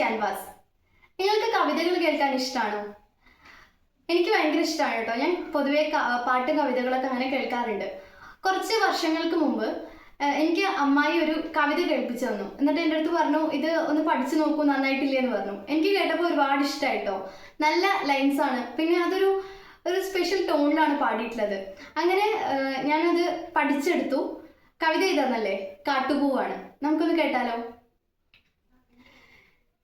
Canvas നിങ്ങൾക്ക് കവിതകൾ കേൾക്കാൻ ഇഷ്ടമാണോ എനിക്ക് ഭയങ്കര ഇഷ്ടമാണ് കേട്ടോ. ഞാൻ പൊതുവേ പാട്ട് കവിതകളൊക്കെ അങ്ങനെ കേൾക്കാറുണ്ട്. കുറച്ച് വർഷങ്ങൾക്ക് മുമ്പ് എനിക്ക് അമ്മായി ഒരു കവിത കേൾപ്പിച്ചു തന്നു. എന്നിട്ട് എന്റെ അടുത്ത് പറഞ്ഞു ഇത് ഒന്ന് പഠിച്ചു നോക്കൂ നന്നായിട്ടില്ലേ എന്ന് പറഞ്ഞു. എനിക്ക് കേട്ടപ്പോൾ ഒരുപാട് ഇഷ്ടമായിട്ടോ നല്ല ലൈൻസ് ആണ്. പിന്നെ അതൊരു ഒരു സ്പെഷ്യൽ ടോണിലാണ് പാടിയിട്ടുള്ളത്. അങ്ങനെ ഞാനത് പഠിച്ചെടുത്തു. കവിത ഇതെന്നല്ലേ കാട്ടുപൂവാണ്. നമുക്കൊന്ന് കേട്ടാലോ?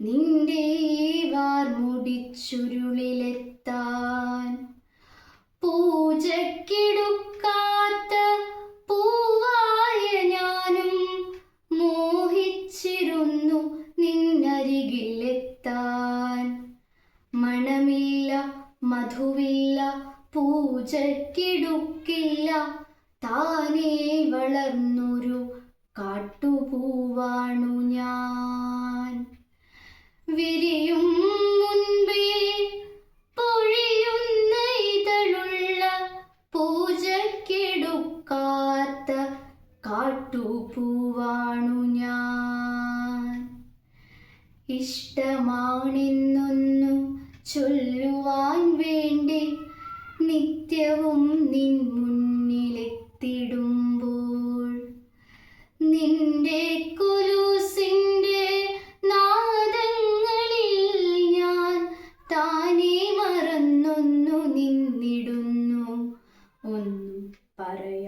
നിന്റെ വാർമുടിച്ചുരുളിലെത്താൻ പൂജക്കിടുക്കാത്ത പൂവായ ഞാനും മോഹിച്ചിരുന്നു നിന്നരികിലെത്താൻ. മണമില്ല മധുവില്ല പൂജക്കിടുക്കില്ല താനേ വളർന്നൊരു കാട്ടുപൂവാണു ഞാൻ. കാട്ടുപൂവാണു ഞാൻ. ഇഷ്ടമാണെന്നൊന്നു ചൊല്ലുവാൻ വേണ്ടി നിത്യവും നിൻ മുന്നിലെത്തിടുമ്പോൾ നിന്റെ കുലൂസിന്റെ നാദങ്ങളിൽ ഞാൻ താനേ മറന്നൊന്നു നിന്നിടുന്നു. ഒന്നും പറയാതെ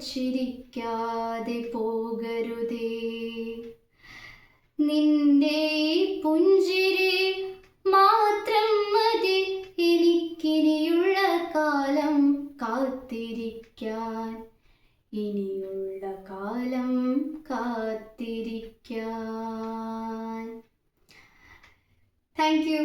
ചിരിക്കാതെ പോകരുതേ. നിന്റെ പുഞ്ചിരി മാത്രം മതി എനിക്കിനിയുള്ള കാലം കാത്തിരിക്കാൻ. ഇനിയുള്ള കാലം കാത്തിരിക്കാൻ. Thank you